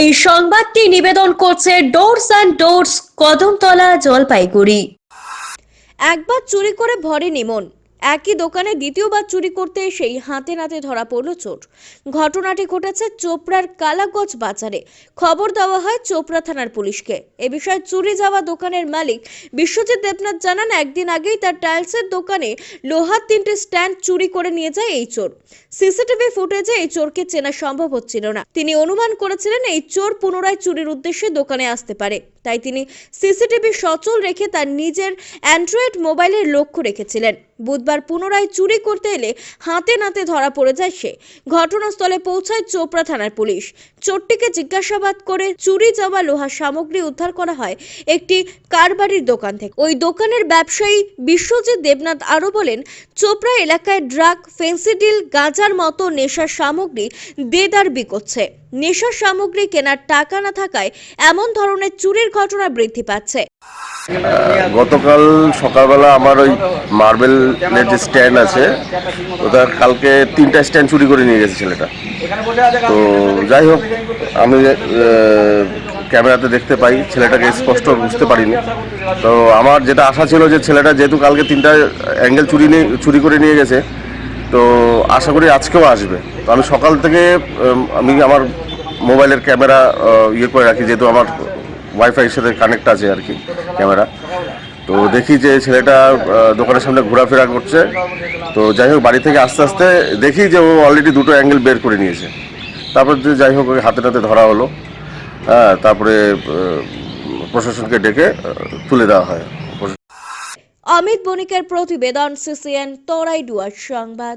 এই সংবাদটি নিবেদন করছে doors and doors Kadamtala Jalpaiguri. একবার চুরি করে ভরে নিমন। একই দোকানে দ্বিতীয়বার চুরি করতে এসেই হাতে নাতে ধরা পড়ল চোর। ঘটনাটি ঘটেছে চোপড়ার কালাগজ বাজারে। খবর দেওয়া হয় চোপড়া থানার পুলিশকে। এ বিষয়ে চুরি যাওয়া দোকানের মালিক বিশ্বজিৎ দেবনাথ জানান, একদিন আগেই তার টাইলসের দোকানে লোহার তিনটে স্ট্যান্ড চুরি করে নিয়ে যায় এই চোর। সিসিটিভি ফুটেজে এই চোরকে চেনা সম্ভব হচ্ছিল না। তিনি অনুমান করেছিলেন এই চোর পুনরায় চুরির উদ্দেশ্যে দোকানে আসতে পারে। তাই তিনি সিসিটিভি সচল রেখে তার নিজের অ্যান্ড্রয়েড মোবাইলের লক্ষ্য রেখেছিলেন। বুধবার পুনরায় চুরি করতে এলে হাতে নাতে ধরা পড়ে যায় সে। ঘটনাস্থলে পৌঁছায় চোপড়া থানার পুলিশ। চোরটিকে জিজ্ঞাসাবাদ করে চুরি যাওয়া লোহার সামগ্রী উদ্ধার করা হয় একটি কারবারির দোকান থেকে। ওই দোকানের ব্যবসায়ী বিশ্বজিৎ দেবনাথ আরও বলেন, চোপড়া এলাকায় ড্রাগ, ফেন্সিডিল, গাঁজার মতো নেশার সামগ্রী দেদার বিকোচ্ছে। নেশার সামগ্রী কেনার টাকা না থাকায় এমন ধরনের চুরির ঘটনা বৃদ্ধি পাচ্ছে। গতকাল সকালবেলা আমার ওই মার্বেলের যে স্ট্যান্ড আছে। ওটা কালকে তিনটা স্ট্যান্ড চুরি করে নিয়ে গেছে ছেলেটা। তো যাই হোক, আমি ক্যামেরাতে দেখতে পাই, ছেলেটাকে স্পষ্ট বুঝতে পারিনি। তো আমার যেটা আশা ছিল যে ছেলেটা যেহেতু কালকে তিনটা অ্যাঙ্গেল চুরি নিয়ে, চুরি করে নিয়ে গেছে, তো আশা করি আজকেও আসবে। তো আমি সকাল থেকে আমি আমার মোবাইলের ক্যামেরা ইয়ে করে রাখি, যেহেতু আমার ওয়াইফাইয়ের সাথে কানেক্ট আছে আর কি ক্যামেরা। তো দেখি যে ছেলেটা দোকানের সামনে ঘোরাফেরা করছে। তো যাই হোক, বাড়ি থেকে আস্তে আস্তে দেখি যে ও অলরেডি দুটো অ্যাঙ্গেল বের করে নিয়েছে। তারপর যে যাই হোক হাতে নাতে ধরা হলো। হ্যাঁ তারপরে প্রশাসনকে ডেকে তুলে দেওয়া হয়। অমিত বণিকের প্রতিবেদন, সিসিএন তরাইডুয়ার সংবাদ।